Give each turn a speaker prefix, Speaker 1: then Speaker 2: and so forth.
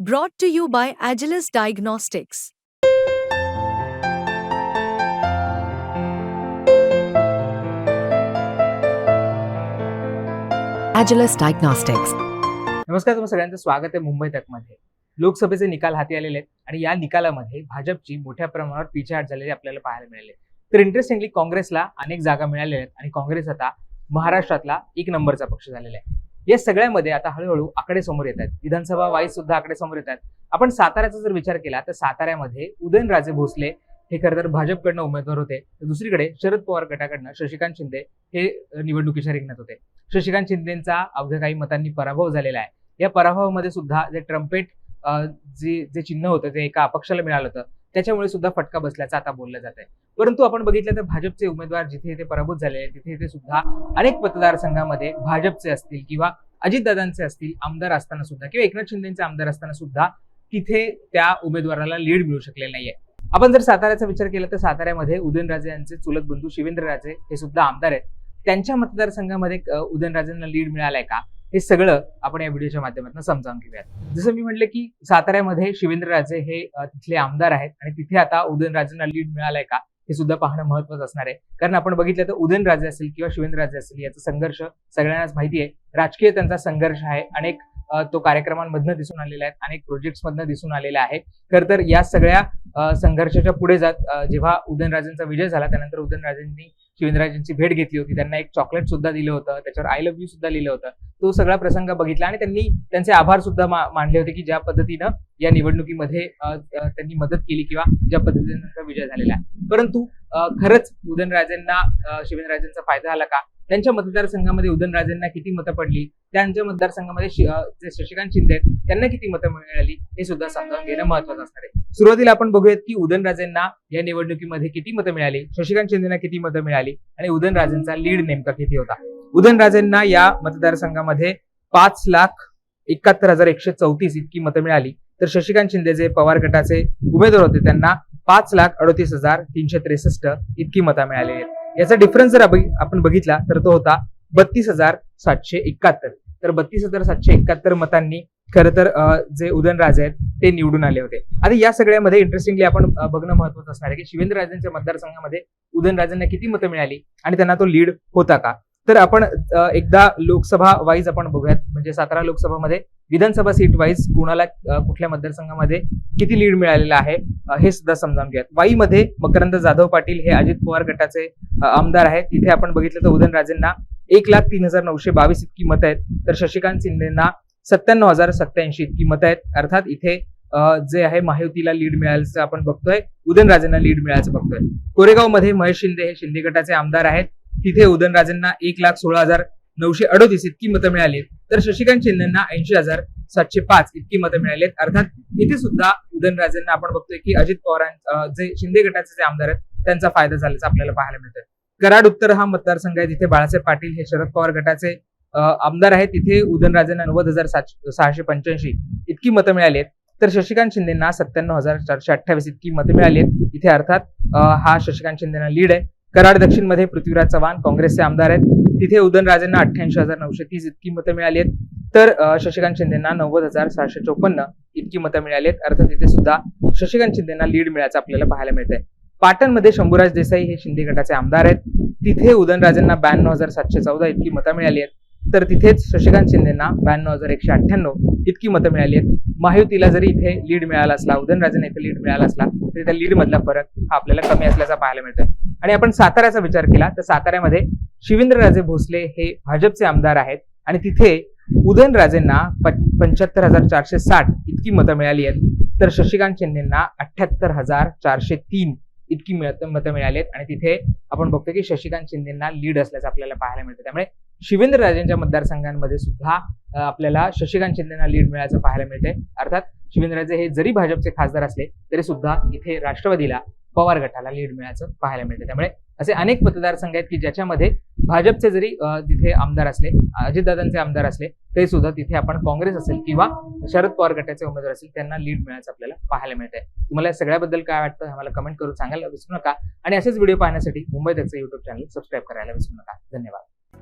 Speaker 1: Brought to you by Agilis Diagnostics.
Speaker 2: Agilis Diagnostics.
Speaker 3: नमस्कार तुम्हाला सगळ्यांचं स्वागत आहे मुंबई तकमध्ये लोकसभेचे निकाल हाती आलेले आहेत आणि या निकालामध्ये भाजपची मोठ्या प्रमाणावर पिछेहाट झालेली आपल्याला पाहायला मिळाली तर इंटरेस्टिंगली काँग्रेसला अनेक जागा मिळालेल्या आहेत आणि काँग्रेस आता महाराष्ट्रातला एक नंबरचा पक्ष झालेला आहे या सगळ्यामध्ये आता हळूहळू आकडे समोर येत आहेत. विधानसभा वाईज सुद्धा आकडे समोर येत आहेत. आपण साताऱ्याचा जर विचार केला तर साताऱ्यामध्ये उदयनराजे भोसले हे खरं तर भाजपकडनं उमेदवार होते. तर दुसरीकडे शरद पवार गटाकडनं शशिकांत शिंदे हे निवडणुकीच्या रिंगणात होते. शशिकांत शिंदेचा अवघ्या काही मतांनी पराभव झालेला आहे. या पराभवामध्ये सुद्धा जे ट्रम्पेट जे जे चिन्ह होतं ते एका अपक्षाला मिळालं होतं. त्याच्यामुळे सुद्धा फटका बसल्याचं आता बोललं जात आहे परंतु आपण बघितलं तर भाजपचे उमेदवार जिथे इथे पराभूत झाले तिथे इथे सुद्धा अनेक मतदारसंघामध्ये भाजपचे असतील किंवा अजितदादांचे असतील आमदार असताना सुद्धा किंवा एकनाथ शिंदेचे आमदार असताना सुद्धा तिथे त्या उमेदवाराला लीड मिळू शकलेलं नाहीये. आपण जर साताऱ्याचा विचार केला तर साताऱ्यामध्ये उदयनराजे यांचे चुलत बंधू शिवेंद्रराजे हे सुद्धा आमदार आहेत. त्यांच्या मतदारसंघामध्ये उदयनराजेंना लीड मिळालाय का? हे सगळं आपण या व्हिडिओच्या माध्यमातून समजावून घेऊयात. जसं मी म्हटलं की साताऱ्यामध्ये शिवेंद्रराजे हे तिथले आमदार आहेत आणि तिथे आता उदयनराजेंना लीड मिळालाय का हे सुद्धा पाहणं महत्वाचं असणार आहे. कारण आपण बघितलं तर उदयनराजे असेल किंवा शिवेंद्रराजे असेल याचा संघर्ष सगळ्यांनाच माहिती आहे. राजकीय त्यांचा संघर्ष आहे. अनेक तो कार्यक्रमांमधनं दिसून आलेला आहे. अनेक प्रोजेक्ट्समधनं दिसून आलेला आहे. खर तर या सगळ्या संघर्षाच्या पुढे जात जेव्हा उदयनराजेंचा विजय झाला त्यानंतर उदयनराजेंनी शिवेंद्रराजेंची भेट घेतली होती. त्यांना एक चॉकलेट सुद्धा दिलं होतं. त्याच्यावर आय लव्ह यू सुद्धा लिहिलं होतं. तो सगळा प्रसंग बघितला आणि त्यांनी त्यांचे आभार सुद्धा मानले होते की ज्या पद्धतीनं या निवडणुकीमध्ये त्यांनी मदत केली किंवा ज्या पद्धतीने त्यांचा विजय झालेला आहे. परंतु खरंच उदयनराजेंना शिवेंद्रराजेंचा फायदा झाला का? त्यांच्या मतदारसंघामध्ये उदयनराजेंना किती मतं पडली? त्यांच्या मतदारसंघामध्ये जे शशिकांत शिंदे आहेत त्यांना किती मतं मिळाली? हे सुद्धा समजावून घेणं महत्वाचं असणार आहे. सुरुवातीला आपण बघूयात की उदयनराजेंना या निवडणुकीमध्ये किती मतं मिळाली? शशिकांत शिंदेना किती मतं मिळाली? आणि उदयनराजेंचा लीड नेमका किती होता? उदयनराजेंना या मतदारसंघामध्ये पाच लाख एकाहत्तर हजार एकशे चौतीस इतकी मतं मिळाली. तर शशिकांत शिंदे जे पवार गटाचे उमेदवार होते त्यांना पाच लाख अडतीस हजार तीनशे त्रेसष्ट इतकी मतं मिळालेली आहेत याचा डिफरन्स जर आपण बघितला तर तो होता बत्तीस हजार सातशे एकाहत्तर. तर बत्तीस हजार सातशे एकाहत्तर मतांनी खरं तर जे उदयनराजे आहेत ते निवडून आले होते. आता या सगळ्यामध्ये इंटरेस्टिंगली आपण बघणं महत्वाचं असणार आहे की शिवेंद्रराजेंच्या मतदारसंघामध्ये उदयनराजेंना किती मतं मिळाली आणि त्यांना तो लीड होता का? तर आपण एकदा लोकसभा वाईज आपण बघूयात. म्हणजे सातारा लोकसभामध्ये विधानसभा सीट वाईज कुणाला कुठल्या मतदारसंघामध्ये किती लीड मिळालेला आहे हे सुद्धा समजावून घेऊयात. वाईमध्ये मकरंद जाधव पाटील हे अजित पवार गटाचे आमदार आहेत. तिथे आपण बघितलं तर उदयनराजेंना एक लाख तीन हजार नऊशे बावीस इतकी मतं आहेत. तर शशिकांत शिंदेना सत्त्याण्णव हजार सत्याऐंशी इतकी मतं आहेत. अर्थात इथे जे आहे महायुतीला लीड मिळाल्याचं आपण बघतोय. उदयनराजेंना लीड मिळायचं बघतोय. कोरेगावमध्ये महेश शिंदे हे शिंदे गटाचे आमदार आहेत. तिथे उदयनराजेंना एक लाख सोळा हजार नऊशे अडोतीस इतकी मतं मिळाली तर शशिकांत शिंदेना ऐंशी हजार सातशे पाच इतकी मतं मिळाली आहेत. अर्थात इथे सुद्धा उदयनराजेंना आपण बघतोय की अजित पवारां जे शिंदे गटाचे जे आमदार आहेत त्यांचा फायदा झाल्याचं आपल्याला पाहायला मिळतोय. कराड उत्तर हा मतदारसंघ आहे. जिथे बाळासाहेब पाटील हे शरद पवार गटाचे आमदार आहेत. तिथे उदयनराजेंना नव्वद हजार सहाशे पंच्याऐंशी इतकी मतं मिळाली आहेत. तर शशिकांत शिंदेना सत्त्याण्णव हजार चारशे अठ्ठावीस इतकी मतं मिळाली आहेत. इथे अर्थात हा शशिकांत शिंदेना लीड आहे. कराड दक्षिणमध्ये पृथ्वीराज चव्हाण काँग्रेसचे आमदार आहेत. तिथे उदयनराजेंना अठ्ठ्याऐंशी हजार नऊशे तीस इतकी मतं मिळाली आहेत. तर शशिकांत शिंदेना नव्वद हजार सहाशे चौपन्न इतकी मतं मिळाली आहेत. अर्थात तिथे सुद्धा शशिकांत शिंदेना लीड मिळायचं आपल्याला पाहायला मिळतंय. पाटणमध्ये शंभूराज देसाई हे शिंदे गटाचे आमदार आहेत. तिथे उदयनराजेंना ब्याण्णव हजार सातशे चौदा इतकी मतं मिळाली आहेत. तर तिथेच शशिकांत शिंदेना ब्याण्णव हजार एकशे अठ्ठ्याण्णव इतकी मतं मिळाली आहेत. महायुतीला जरी इथे लीड मिळाला असला उदयनराजेंना इथे लीड मिळाला असला तरी त्या लीड मधला फरक हा आपल्याला कमी असल्याचा पाहायला मिळतोय. आणि आपण साताऱ्याचा विचार केला तर साताऱ्यामध्ये शिवेंद्रराजे भोसले हे भाजपचे आमदार आहेत. आणि तिथे उदयनराजेंना पंच्याहत्तर हजार चारशे साठ इतकी मतं मिळाली आहेत. तर शशिकांत शिंदेना अठ्याहत्तर हजार चारशे तीन इतकी मिळत- मतं मिळाली आहेत. आणि तिथे आपण बघतो की शशिकांत शिंदेना लीड असल्याचं आपल्याला पाहायला मिळतं त्यामुळे शिवेंद्रराजेंच्या मतदारसंघांमध्ये सुद्धा आपल्याला शशिकांत शिंदेना लीड मिळायचं पाहायला मिळते अर्थात शिवेंद्रराजे हे जरी भाजपचे खासदार असले तरी सुद्धा इथे राष्ट्रवादीला पवार गटाला लीड मिळायचं पाहायला मिळते त्यामुळे असे अनेक मतदारसंघ आहेत की ज्याच्यामध्ये भाजपचे जरी तिथे आमदार असले अजितदादांचे आमदार असले तरी सुद्धा तिथे आपण काँग्रेस असेल किंवा शरद पवार गटाचे उमेदवार असेल त्यांना लीड मिळायचं आपल्याला पाहायला मिळतंय. तुम्हाला या सगळ्याबद्दल काय वाटतं आम्हाला कमेंट करून सांगायला विसरू नका. आणि असेच व्हिडिओ पाहण्यासाठी मुंबई त्याचं युट्यूब चॅनल सबस्क्राईब करायला विसरू नका. धन्यवाद.